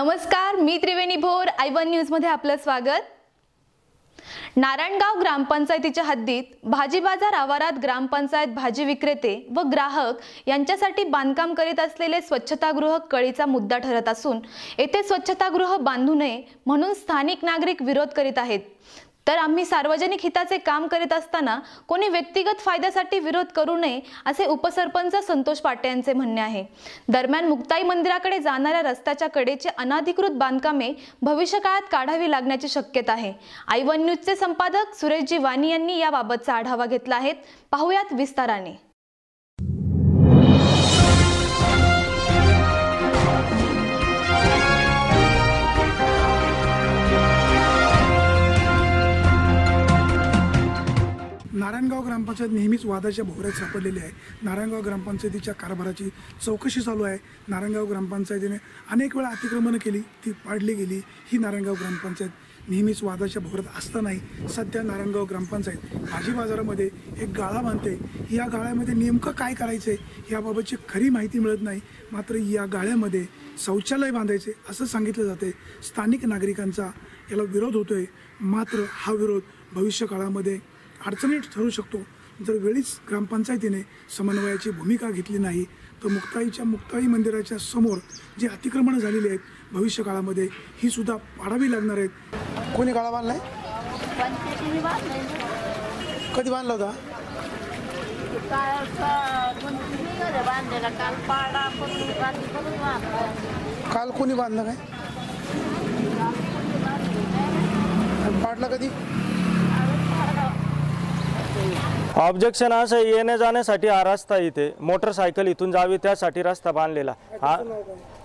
नमस्कार मी Triveni Bhor I one न्यूजमध्ये आपलं स्वागत. नारायणगाव ग्रामपंचायतीच्या हद्दीत भाजी बाजार आवारात ग्रामपंचायत भाजी विक्रेते व ग्राहक यांच्यासाठी बांधकाम करीत असलेले स्वच्छतागृह कळीचा मुद्दा ठरत असून येथे स्वच्छतागृह बांधू नये म्हणून स्थानिक नागरिक विरोध करीत आहेत. तर आम्ही सार्वजनिक हिताचे काम करीत असताना कोणी व्यक्तिगत फायद्यासाठी विरोध करू नये असे उपसरपंच संतोष पाटे यांचे म्हणणे आहे. दरम्यान मुक्ताई मंदिराकडे जाणाऱ्या रस्त्याच्या कडेचे अनाधिकृत बांधकामे भविष्यकाळात काढावी लागण्याची शक्यता आहे. आय वन न्यूजचे संपादक सुरेशजी वाणी यांनी याबाबतचा आढावा घेतला आहे. पाहुयात विस्ताराने. नारायणगाव ग्रामपंचायत नेहमीच वादाच्या भोवऱ्यात सापडलेली आहे. नारायणगाव ग्रामपंचायतीच्या कारभाराची चौकशी चालू आहे. नारायणगाव ग्रामपंचायतीने अनेक वेळा अतिक्रमणं केली ती पाडली गेली. ही नारायणगाव ग्रामपंचायत नेहमीच वादाच्या भोवऱ्यात असतानाही सध्या नारायणगाव ग्रामपंचायत भाजी बाजारामध्ये एक गाळा बांधते. या गाळ्यामध्ये नेमकं काय करायचं आहे याबाबतची खरी माहिती मिळत नाही. मात्र या गाळ्यामध्ये शौचालय बांधायचे असं सांगितलं जाते. स्थानिक नागरिकांचा याला विरोध होतोय. मात्र हा विरोध भविष्य अडचणी अडचणीत ठरू शकतो. जर वेळीच ग्रामपंचायतीने समन्वयाची भूमिका घेतली नाही तर मुक्ताईच्या मुक्ताई मंदिराच्या समोर जे अतिक्रमणं झालेली आहेत भविष्य काळामध्ये ही सुद्धा पाडावी लागणार आहेत. कोणी गाळा बांधलाय? कधी बांधला होता? काल काल कोणी बांधलं काय? पाडला कधी? ऑब्जेक्शन असं येण्या जाण्यासाठी हा रस्ता इथे. मोटरसायकल इथून जावी त्यासाठी रस्ता बांधलेला. हा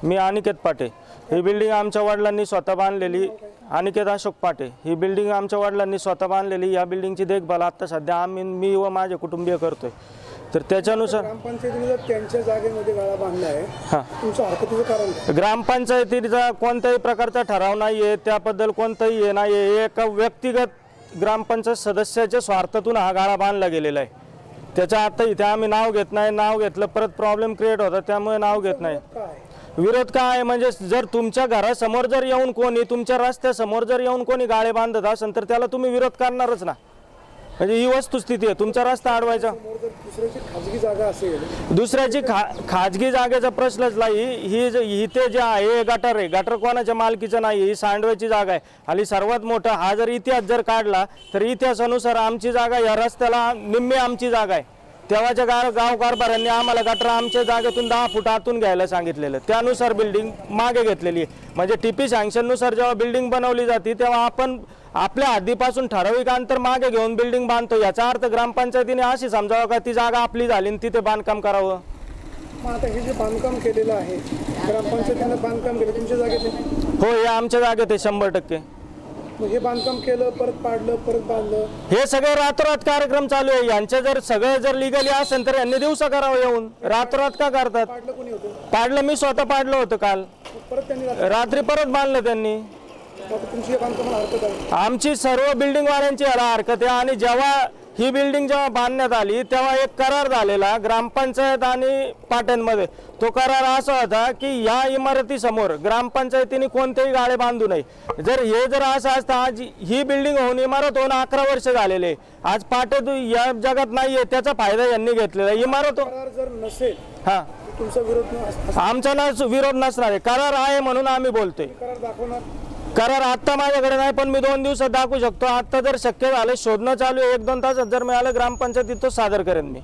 मी अनिकेत पाटे. ही बिल्डिंग आमच्या वडिलांनी स्वतः बांधलेली. अनिकेत अशोक पाटे. ही बिल्डिंग आमच्या वडिलांनी स्वतः बांधलेली. या बिल्डिंगची देखभाल आता सध्या आम्ही मी व माझे कुटुंबीय करतोय. तर त्याच्यानुसार त्यांच्या जागेमध्ये गाळा बांधला आहे हां? ग्रामपंचायतीचा कोणत्याही प्रकारचा ठराव नाही आहे त्याबद्दल कोणतंही हे नाही आहे एका व्यक्तिगत ग्रामपंचायत सदस्याच्या स्वार्थातून हा गाळा बांधला गेलेला आहे. त्याच्या आता इथे आम्ही नाव घेत नाही नाव घेतलं परत प्रॉब्लेम क्रिएट होता त्यामुळे नाव घेत नाही. विरोध काय आहे? म्हणजे जर तुमच्या घरासमोर जर येऊन कोणी तुमच्या रस्त्यासमोर जर येऊन कोणी गाळे बांधत असेल तर त्याला तुम्ही विरोध करणारच ना. म्हणजे ही वस्तुस्थिती आहे. तुमचा रस्ता अडवायचा. दुसऱ्याची खाजगी जागा असेल दुसऱ्याची खा खाजगी जागेचा प्रश्नच नाही. ही जे इथे जे आहे हे गटर आहे. गटर कोणाच्या मालकीचं नाही ही सांडव्याची जागा आहे. आणि सर्वात मोठा हा जर इतिहास जर काढला तर इतिहासानुसार आमची जागा या रस्त्याला निम्मी आमची जागा आहे. तेव्हाच्या गाव गाव कारभाऱ्यांनी आम्हाला गटर आमच्या जागेतून दहा फूट आतून घ्यायला सांगितलेलं. त्यानुसार बिल्डिंग मागे घेतलेली आहे. म्हणजे टीपी सँक्शननुसार जेव्हा बिल्डिंग बनवली जाते तेव्हा आपण आपल्या हद्दीपासून ठराविक अंतर मागे घेऊन बिल्डिंग बांधतो. याचा अर्थ ग्रामपंचायतीने अशी समजावं का? ती जागा आपली झाली आणि तिथे बांधकाम करावं. मग आता हे जे बांधकाम केलेलं आहे ग्रामपंचायतीनं बांधकाम केलं तुमच्या जागेत आहे. हो हे आमच्या जागेत आहे शंभर टक्के. मग हे बांधकाम केलं परत पाडलं परत बांधलं? हे सगळे रातोरात कार्यक्रम चालू आहे. यांचे जर सगळे जर लिगली असेल तर यांनी दिवसा करावं येऊन. रातोरात का करतात? पाडलं कोणी होतं? पाडलं मी स्वतः पाडलं होतं काल. मग परत त्यांनी रात्री परत बांधलं त्यांनी. आमची सर्व बिल्डिंग वाल्यांची हरकत आहे. आणि जेव्हा ही बिल्डिंग जेव्हा बांधण्यात आली तेव्हा एक करार झालेला ग्रामपंचायत आणि पाट्यांमध्ये तो करार असा होता की या इमारतीसमोर ग्रामपंचायतीने कोणतेही गाळे बांधू नये. जर हे जर असं असतं आज ही बिल्डिंग होऊन इमारत होऊन अकरा वर्ष झालेले. आज पाटे या जगात नाहीये त्याचा फायदा यांनी घेतलेला. इमारत हो- जर नसेल हा. तुमचा विरोध आमचा ना विरोध नसणार आहे. करार आहे म्हणून आम्ही बोलतोय. करार दाखवणार करार आत्ता माझ्याकडे नाही पण मी दोन दिवसात दाखवू शकतो. आत्ता जर शक्य झालं शोधणं चालू आहे. एक दोन तासात जर मिळालं ग्रामपंचायतीत तो सादर करेन मी.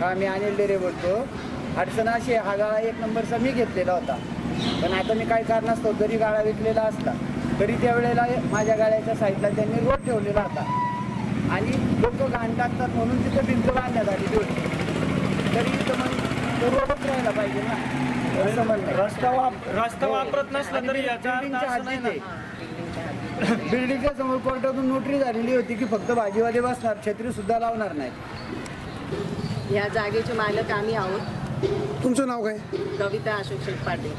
हा मी अनिल डेरे बोलतो. अडचण अशी हा गाळा एक नंबरचा मी घेतलेला होता. पण आता मी काय कारणास्तव जरी गाळा विकलेला असला तरी त्यावेळेला माझ्या गाळ्याच्या साईडला त्यांनी रोड ठेवलेला होता. आणि लोक घाण टाकतात म्हणून तिथे भिंत बांधण्यात आली होती तरी इथं मग रोडच राहायला पाहिजे ना. म्हणणं आहे. रस्ता रस्ता वापरत नसला हद्दीत आहे. बिल्डिंगच्या समोर कोर्टातून नोटरी झालेली होती की फक्त भाजीवाले बसणार छत्री सुद्धा लावणार नाही या जागेचे मालक आम्ही आहोत. तुमचं नाव काय? कविता अशोक शेठ पाटील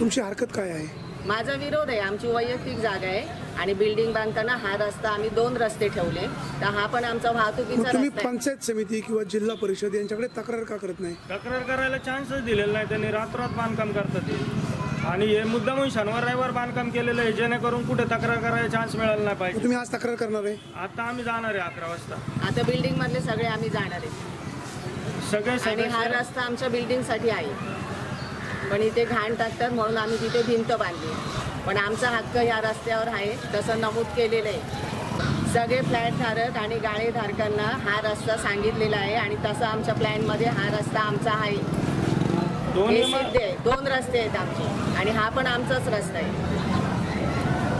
तुमची हरकत काय आहे? माझा विरोध आहे आमची वैयक्तिक जागा आहे. आणि बिल्डिंग बांधताना हा रस्ता आम्ही दोन रस्ते ठेवले. तर हा पण आमचा वाहतुकीचा तुम्ही रस्ता आहे पंचायत समिती किंवा जिल्हा परिषद यांच्याकडे तक्रार का करत नाही? तक्रार करायला चान्सच दिलेला नाही. त्यांनी रातोरात बांधकाम करतात ते. आणि हे मुद्दामून शनिवार रविवार बांधकाम केलेलं आहे. जेणेकरून कुठे तक्रार करायला चान्स मिळाला नाही मग पाहिजे तुम्ही आज तक्रार करणार आहे? आता आम्ही जाणार आहे अकरा वाजता. आता बिल्डिंग मधले सगळे आम्ही जाणार आहे. सगळे आणि हा रस्ता आमच्या बिल्डिंगसाठी आहे. पण इथे घाण टाकतात म्हणून आम्ही तिथे भिंत बांधली. पण आमचा हक्क या रस्त्यावर आहे. तसं नमूद केलेलं आहे. सगळे फ्लॅट धारक आणि गाळे धारकांना हा रस्ता सांगितलेला आहे आणि तसं आमच्या प्लॅनमध्ये हा रस्ता आमचा आहे. दोन हे सिद्ध आहे. दोन रस्ते आहेत आमचे आणि हा पण आमचाच रस्ता आहे.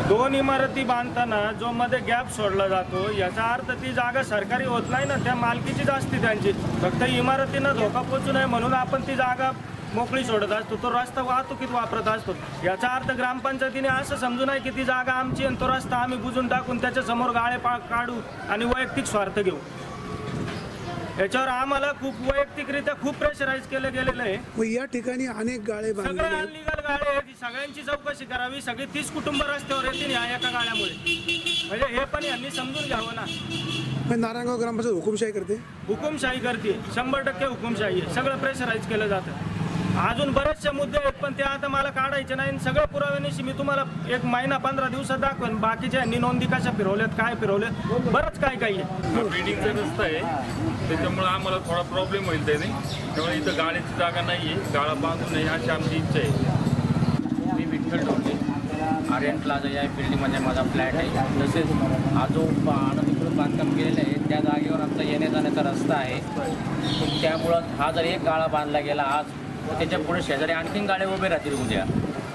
दोन इमारती बांधताना जो मध्ये गॅप सोडला जातो याचा अर्थ ती जागा सरकारी होत नाही ना त्या मालकीचीच असते त्यांची. फक्त इमारतींना धोका पोचू नये म्हणून आपण ती जागा मोकळी सोडत असतो तो रस्ता वाहतुकीत वापरत असतो. याचा अर्थ ग्रामपंचायतीने असं समजू नये की ती जागा आमची आणि तो रस्ता आम्ही बुजून टाकून त्याच्यासमोर गाळे पा काढू आणि वैयक्तिक स्वार्थ घेऊ. याच्यावर आम्हाला खूप वैयक्तिकरित्या खूप प्रेशराईज केलं गेलेलं आहे. या ठिकाणी अनेक गाळे सगळं आहेत. अनलिगल आहे ती सगळ्यांची चौकशी करावी. सगळी तीस कुटुंब रस्त्यावर येतील या एका गाड्यामुळे म्हणजे हे पण यांनी समजून घ्यावं ना. नारायणगाव ग्रामपंचायत हुकुमशाही करते? हुकुमशाही करते. शंभर टक्के हुकुमशाही आहे. सगळं प्रेशराईज केलं जातं. अजून बरेचसे मुद्दे आहेत पण ते आता मला काढायचे नाही. आणि सगळ्या पुराव्यानिशी मी तुम्हाला एक महिना पंधरा दिवसात दाखवेन. बाकीच्या नोंदी कशा फिरवल्यात काय फिरवल्यात बरंच काय काही आहे. बिल्डिंगचा रस्ता आहे. त्याच्यामुळे आम्हाला थोडा प्रॉब्लेम होईल त्याने. त्यामुळे इथं गाडीची जागा नाही आहे गाळा बांधू नये अशी आमची इच्छा आहे. मी विठ्ठल टोके आर्यन प्लाझा या बिल्डिंगमध्ये माझा फ्लॅट आहे. तसेच हा जो अनधिकृत बांधकाम केलेलं आहे. त्या जागेवर आमचा येण्या जाण्याचा रस्ता आहे. त्यामुळं हा जर एक गाळा बांधला गेला आज व त्याच्या पुढे शेजारी आणखीन गाड्या उभे राहतील उद्या.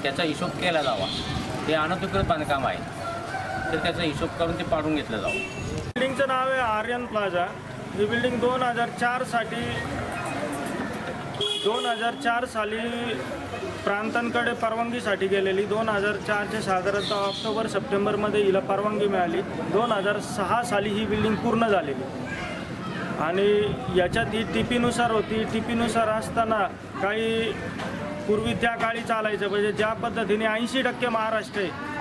त्याचा हिशोब केला जावा. हे अनधिकृत बांधकाम आहे. तर त्याचा हिशोब करून ते पाडून घेतलं जावं. बिल्डिंगचं नाव आहे आर्यन प्लाझा. ही बिल्डिंग दोन हजार चारसाठी दोन हजार चार साली प्रांतांकडे परवानगीसाठी गेलेली. दोन हजार चारच्या साधारणतः ऑक्टोबर सप्टेंबरमध्ये हिला परवानगी मिळाली. दोन हजार सहा साली ही बिल्डिंग पूर्ण झालेली. आणि याच्यात ही टी पीनुसार होती. टी पीनुसार असताना काही पूर्वी त्या काळी चालायचं म्हणजे ज्या पद्धतीने ऐंशी टक्के महाराष्ट्र आहे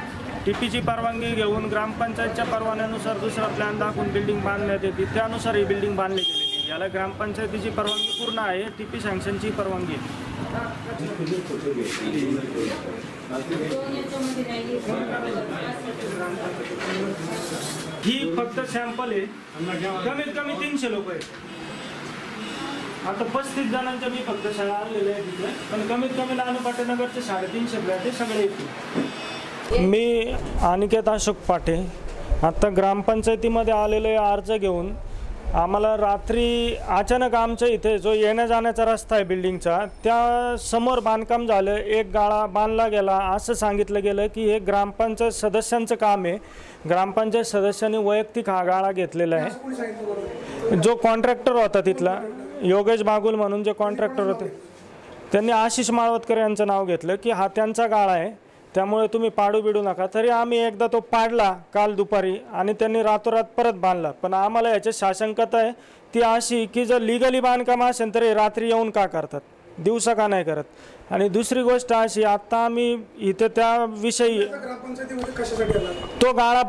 टी पीची परवानगी घेऊन ग्रामपंचायतच्या परवान्यानुसार दुसरा प्लॅन दाखवून बिल्डिंग बांधण्यात येते. त्यानुसार ही बिल्डिंग बांधली गेलेली याला ग्रामपंचायतीची परवानगी पूर्ण आहे टी पी सँक्शनची परवानगी ही फक्त सॅम्पल आहे. कमीत कमी तीनशे लोक आहेत. आता पस्तीस जणांच्या मी फक्त शाळा आणलेल्या आहेत तिथे पण कमीत कमी लहान पाटेनगरचे साडेतीनशे ते सगळे येतील मी अनिकेत अशोक पाटे आता ग्रामपंचायतीमध्ये आलेले अर्ज घेऊन. आम्हाला रात्री अचानक आमच्या इथे जो येण्या जाण्याचा रस्ता आहे बिल्डिंगचा त्या समोर बांधकाम झालं एक गाळा बांधला गेला. असं सांगितलं गेलं की हे ग्रामपंचायत सदस्यांचं काम आहे. ग्रामपंचायत सदस्यांनी वैयक्तिक हा गाळा घेतलेला आहे. जो कॉन्ट्रॅक्टर होता तिथला. योगेश बागुल म्हणून जे कॉन्ट्रॅक्टर होते त्यांनी आशिष माळवतकर यांचं नाव घेतलं की हा त्यांचा गाळा आहे त्यामुळे तुम्ही पाडू बिडू नका. तरी आम्ही एकदा तो पाडला काल दुपारी आणि त्यांनी रातोरात परत बांधला. पण आम्हाला याची शासंकता आहे ती अशी की जर लिगली बांधकाम असेल तर हे रात्री येऊन का करतात? दिवसा का नाही करत? आणि दुसरी गोष्ट अशी आत्ता आम्ही इथे त्याविषयी तो गाळा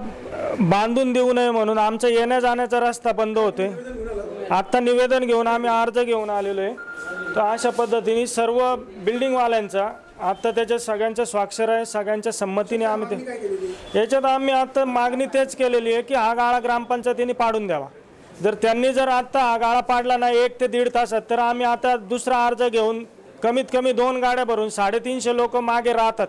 बांधून देऊ नये म्हणून आमचा येण्या जाण्याचा रस्ता बंद होते आत्ता निवेदन घेऊन आम्ही अर्ज घेऊन आलेलो आहे. तर अशा पद्धतीने सर्व बिल्डिंगवाल्यांचा आत्ता त्याच्या सगळ्यांच्या स्वाक्षर आहे सगळ्यांच्या संमतीने आम्ही ते याच्यात आम्ही आत्ता मागणी तेच केलेली आहे की हा गाळा ग्रामपंचायतीने पाडून द्यावा. जर त्यांनी जर आत्ता हा गाळा पाडला नाही एक ते दीड तासात तर आम्ही आता दुसरा अर्ज घेऊन कमीत कमी दोन गाड्या भरून साडेतीनशे लोक मागे राहतात.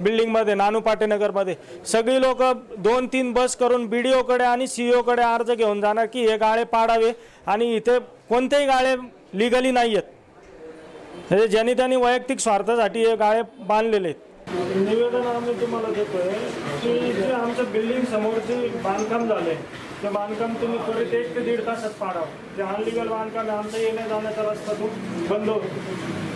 बिल्डिंगमध्ये नानू पाटेनगरमध्ये सगळी लोक दोन तीन बस करून बी डी ओकडे आणि सी ओकडे अर्ज घेऊन जाणार की हे गाळे पाडावे आणि इथे कोणतेही गाळे लिगली नाही आहेत म्हणजे ज्यांनी त्यांनी वैयक्तिक स्वार्थासाठी हे गाळे बांधलेले आहेत. निवेदन आम्ही तुम्हाला देतोय की जे आमच्या बिल्डिंग समोरचे बांधकाम झाले ते बांधकाम तुम्ही त्वरित एक ते दीड तासात पाडावं. ते अनलिगल बांधकाम आहे, आमचा येण्या जाण्याचा रस्ता तो बंद होतो.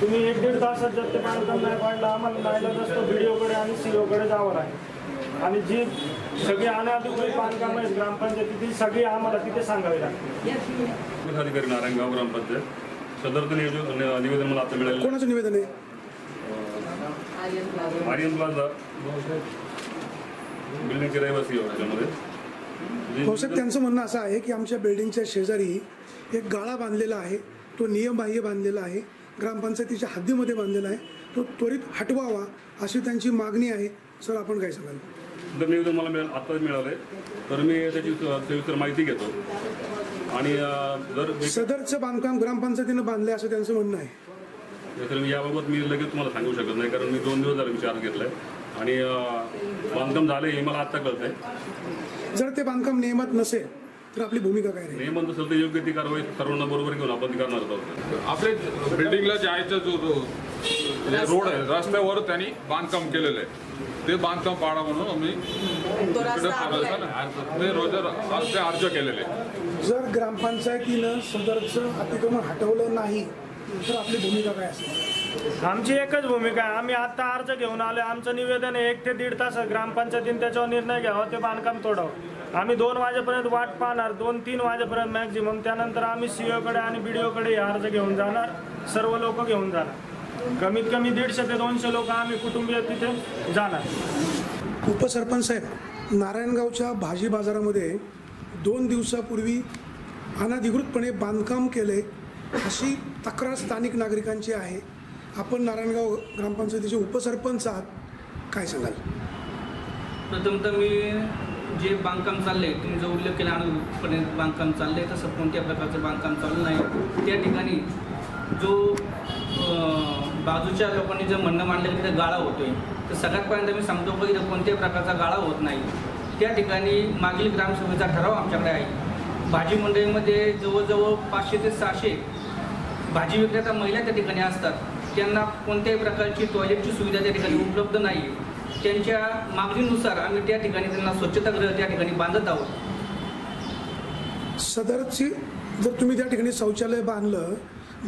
तुम्ही एक दीड तासात जर ते बांधकाम नाही पाडलं आम्हाला नाहीला नसतो व्हिडिओकडे आणि सीओकडे जावं लागेल. आणि जी सगळी अनधिकृत बांधकाम आहेत ग्रामपंचायती ती सगळी आम्हाला तिथे सांगावी पोलीस अधिकारी नारायणगाव ग्रामपंचायत. सदरचं नियोजन निवेदन मला आता मिळालेलं कोणाचं निवेदन आहे. आर्यन प्लाझा. बिल्डिंगचे रहिवासी आहे त्याच्यामध्ये बहुशेक त्यांचं म्हणणं असं आहे की आमच्या बिल्डिंगच्या शेजारी एक गाळा बांधलेला आहे. तो नियमबाह्य बांधलेला आहे. ग्रामपंचायतीच्या हद्दीमध्ये बांधलेला आहे. तो त्वरित हटवावा अशी त्यांची मागणी आहे. सर आपण काय सांगाल? निवेदन मला मिळालं आत्ताच मिळालं आहे तर मी त्याची सविस्तर माहिती घेतो. आणि जर सदरचं बांधकाम ग्रामपंचायतीनं बांधलंय असं त्यांचं म्हणणं आहे. तर मी याबाबत मी लगेच तुम्हाला सांगू शकत नाही कारण मी दोन दिवस झाले विचार घेतला आहे आणि बांधकाम झालं हे मला आत्ता कळतं आहे जर ते बांधकाम नियमात नसेल तर आपली भूमिका काय राहील? नियमन असेल तर योग्य ती कारवाई सर्वांना बरोबर घेऊन आपण ती करणार आहोत. आपले बिल्डिंगला जायचा जो रोड आहे रस्त्यावर त्यांनी बांधकाम केलेलं आहे. ते बांधकाम पाडा म्हणून आम्ही आहे. अर्ज- केलेले. आहे. जर ग्रामपंचायतीनं सदरचं अतिक्रमण हटवलं नाही तर आपली भूमिका काय असेल? आमची एकच भूमिका आहे. आम्ही आता अर्ज घेऊन आलो आमचं निवेदन आहे एक ते दीड तास ग्रामपंचायतीने त्याच्यावर निर्णय घ्यावा ते बांधकाम तोडावं. आम्ही दोन वाजेपर्यंत वाट पाहणार दोन तीन वाजेपर्यंत मॅक्झिमम. त्यानंतर आम्ही सीओकडे आणि बी कडे अर्ज घेऊन जाणार सर्व लोक घेऊन जाणार. कमीत कमी दीडशे ते दोनशे लोक आम्ही कुटुंबीय तिथे जाणार. उपसरपंच साहेब नारायणगावच्या भाजी बाजारामध्ये दोन दिवसापूर्वी अनधिकृतपणे बांधकाम केले अशी तक्रार स्थानिक नागरिकांची आहे. आपण नारायणगाव ग्रामपंचायतीचे उपसरपंच आहात. काय सांगाल? प्रथमतः मी जे बांधकाम चाललं आहे तुम्ही जो उल्लेख केला अनुपणे बांधकाम चाललं आहे तसं कोणत्या प्रकारचं बांधकाम चालू नाही. त्या ठिकाणी जो बाजूच्या लोकांनी जे म्हणणं मांडलं की तिथे गाळा आहे तर सगळ्यात पहिल्यांदा मी सांगतो की इथं कोणत्याही प्रकारचा गाळा होत नाही. त्या ठिकाणी मागील ग्रामसभेचा ठराव आमच्याकडे आहे. भाजी मंडईमध्ये जवळजवळ पाचशे ते सहाशे भाजी विक्रेता महिला त्या ठिकाणी असतात. त्यांना कोणत्याही प्रकारची टॉयलेटची सुविधा त्या ठिकाणी उपलब्ध नाही त्यांच्या मागणीनुसार आम्ही त्या ठिकाणी त्यांना स्वच्छतागृह त्या ठिकाणी बांधत आहोत. सदरची जर तुम्ही त्या ठिकाणी शौचालय बांधलं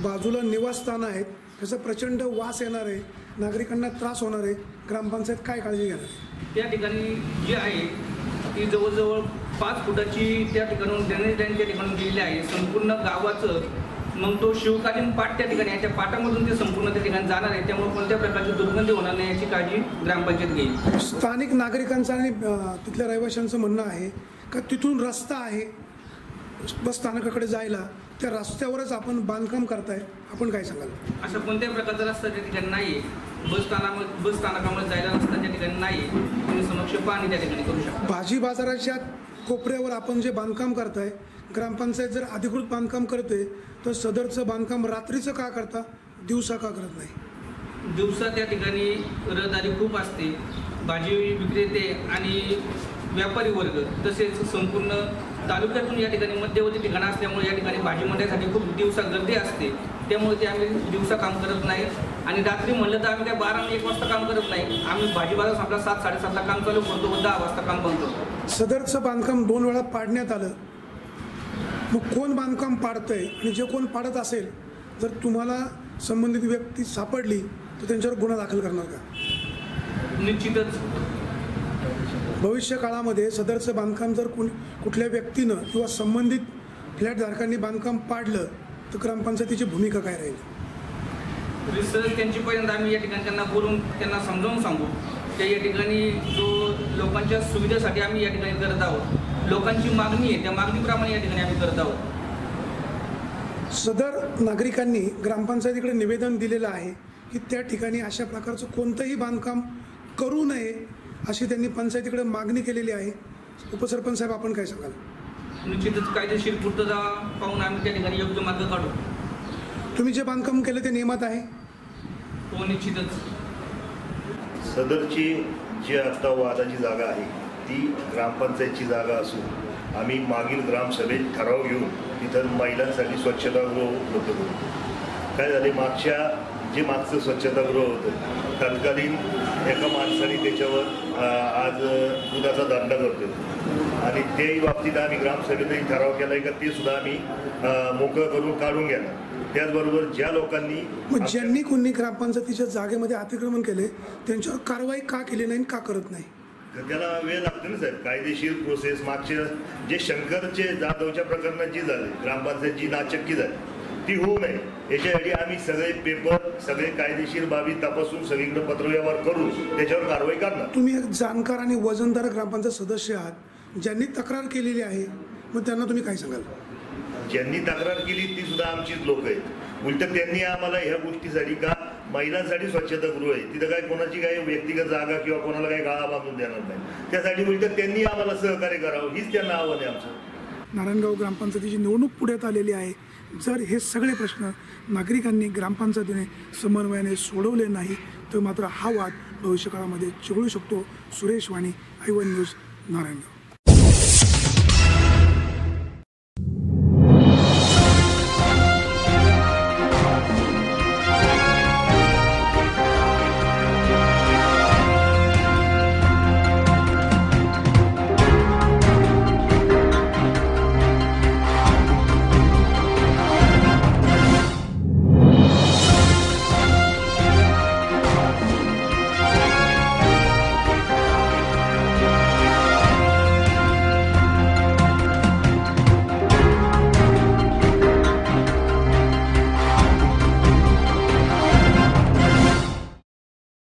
बाजूला निवासस्थान आहेत त्याचा प्रचंड वास येणार आहे नागरिकांना त्रास होणार आहे ग्रामपंचायत काय काळजी घेणार त्या ठिकाणी जी आहे ती जवळजवळ पाच फुटाची त्या ठिकाणून ड्रेनेज लाईन त्या ठिकाणून दिलेली आहे. संपूर्ण गावाचं मग तो शिवकालीन पाट त्या ठिकाणी आहे त्या पाटामधून ते संपूर्ण त्या ठिकाणी जाणार आहे. त्यामुळे कोणत्या प्रकारची दुर्गंधी होणार नाही याची काळजी ग्रामपंचायत घेईल. स्थानिक नागरिकांचं आणि तिथल्या रहिवाशांचं म्हणणं आहे का तिथून रस्ता आहे बस स्थानकाकडे जायला त्या रस्त्यावरच आपण बांधकाम करताय आपण काय सांगाल? अशा कोणत्याही प्रकारचा रस्ता त्या ठिकाणी नाही आहे बस स्थानामध्ये बस स्थानकामध्ये जायला रस्ता त्या ठिकाणी नाही तुम्ही समक्ष पाहणी त्या ठिकाणी करू शकता. भाजी बाजाराच्या कोपऱ्यावर आपण जे बांधकाम करताय ग्रामपंचायत जर अधिकृत बांधकाम करते तर सदरचं बांधकाम रात्रीचं का करता दिवसा का करत नाही? दिवसा त्या ठिकाणी रहदारी खूप असते. भाजी विक्रेते आणि व्यापारी वर्ग तसेच संपूर्ण तालुक्यातून या ठिकाणी मध्यवर्ती ठिकाणं असल्यामुळे या ठिकाणी भाजी मंडईसाठी खूप दिवसा गर्दी असते. त्यामुळे ते आम्ही दिवसा काम करत नाही. आणि रात्री म्हणलं तर आम्ही काय बारा एक वाजता काम करत नाही. आम्ही भाजी बाजार आपला सात साडेसातला काम चालू करतो व दहा वाजता काम बंद करतो. सदरचं बांधकाम दोन वेळा पाडण्यात आलं. मग कोण बांधकाम पाडतंय आणि जे कोण पाडत असेल जर तुम्हाला संबंधित व्यक्ती सापडली तर त्यांच्यावर गुन्हा दाखल करणार का? निश्चितच. भविष्य काळामध्ये सदरचं बांधकाम जर कुण कुठल्या व्यक्तीनं किंवा संबंधित फ्लॅटधारकांनी बांधकाम पाडलं तर ग्रामपंचायतीची भूमिका काय राहील? रिसर्च त्यांची पहिल्यांदा आम्ही या ठिकाणी त्यांना बोलून त्यांना समजावून सांगू. त्या या ठिकाणी जो लोकांच्या सुविधेसाठी आम्ही या ठिकाणी करत आहोत. लोकांची मागणी आहे त्या मागणीप्रमाणे या ठिकाणी आम्ही करत आहोत. सदर नागरिकांनी ग्रामपंचायतीकडे निवेदन दिलेलं आहे की त्या ठिकाणी अशा प्रकारचं कोणतंही बांधकाम करू नये अशी त्यांनी पंचायतीकडे मागणी केलेली आहे. उपसरपंच साहेब आपण काय सांगाल? निश्चितच कायदेशीर पूर्तता पाहून आम्ही त्या ठिकाणी योग्य मार्ग काढू. तुम्ही जे बांधकाम केलं ते नियमात आहे? हो निश्चितच. सदरची जी आता वादाची जागा आहे ती ग्रामपंचायतची जागा असून आम्ही मागील ग्रामसभेत ठराव घेऊन तिथं महिलांसाठी स्वच्छतागृह उपलब्ध करू. काय झाले? मागच्या जे मागचं स्वच्छतागृह होतं तत्कालीन एका माणसाने त्याच्यावर आज दुधाचा दांडा करतो आणि त्याही बाबतीत आम्ही ग्रामसभेतही ठराव केला आहे का ते सुद्धा आम्ही मोकळं करून काढून घ्यायला त्याचबरोबर ज्या लोकांनी मग ज्यांनी कोणी ग्रामपंचायतीच्या जागेमध्ये अतिक्रमण केले त्यांच्यावर कारवाई का केली नाही आणि का करत नाही? त्याला वेळ लागतो ना साहेब. कायदेशीर प्रोसेस मागचे जे शंकरचे जाधवच्या प्रकरणात जी झाली ग्रामपंचायतची नाचक्की झाली ती होऊ नये. याच्यासाठी आम्ही सगळे पेपर सगळे कायदेशीर बाबी तपासून सगळीकडे पत्रव्यवहार करून त्याच्यावर कारवाई करणार. तुम्ही एक जाणकार आणि वजनदार ग्रामपंचायत सदस्य आहात. ज्यांनी तक्रार केलेली आहे मग त्यांना तुम्ही काय सांगाल? ज्यांनी तक्रार केली ती सुद्धा आमचीच लोक आहेत. उलट त्यांनी आम्हाला ह्या गोष्टीसाठी का महिलांसाठी स्वच्छतागृह आहे. तिथं काय कोणाची काही व्यक्तिगत जागा किंवा कोणाला काही गाळा बांधून देणार नाही. त्यासाठी म्हणजे त्यांनी आम्हाला सहकार्य करावं. हीच त्यांना आव्हान आहे आमचं. नारायणगाव ग्रामपंचायतीची निवडणूक पुढ्यात आलेली आहे. जर हे सगळे प्रश्न नागरिकांनी ग्रामपंचायतीने समन्वयाने सोडवले नाही तर मात्र हा वाद भविष्यकाळामध्ये चिघळू शकतो. Suresh Wani I one news Narayangaon.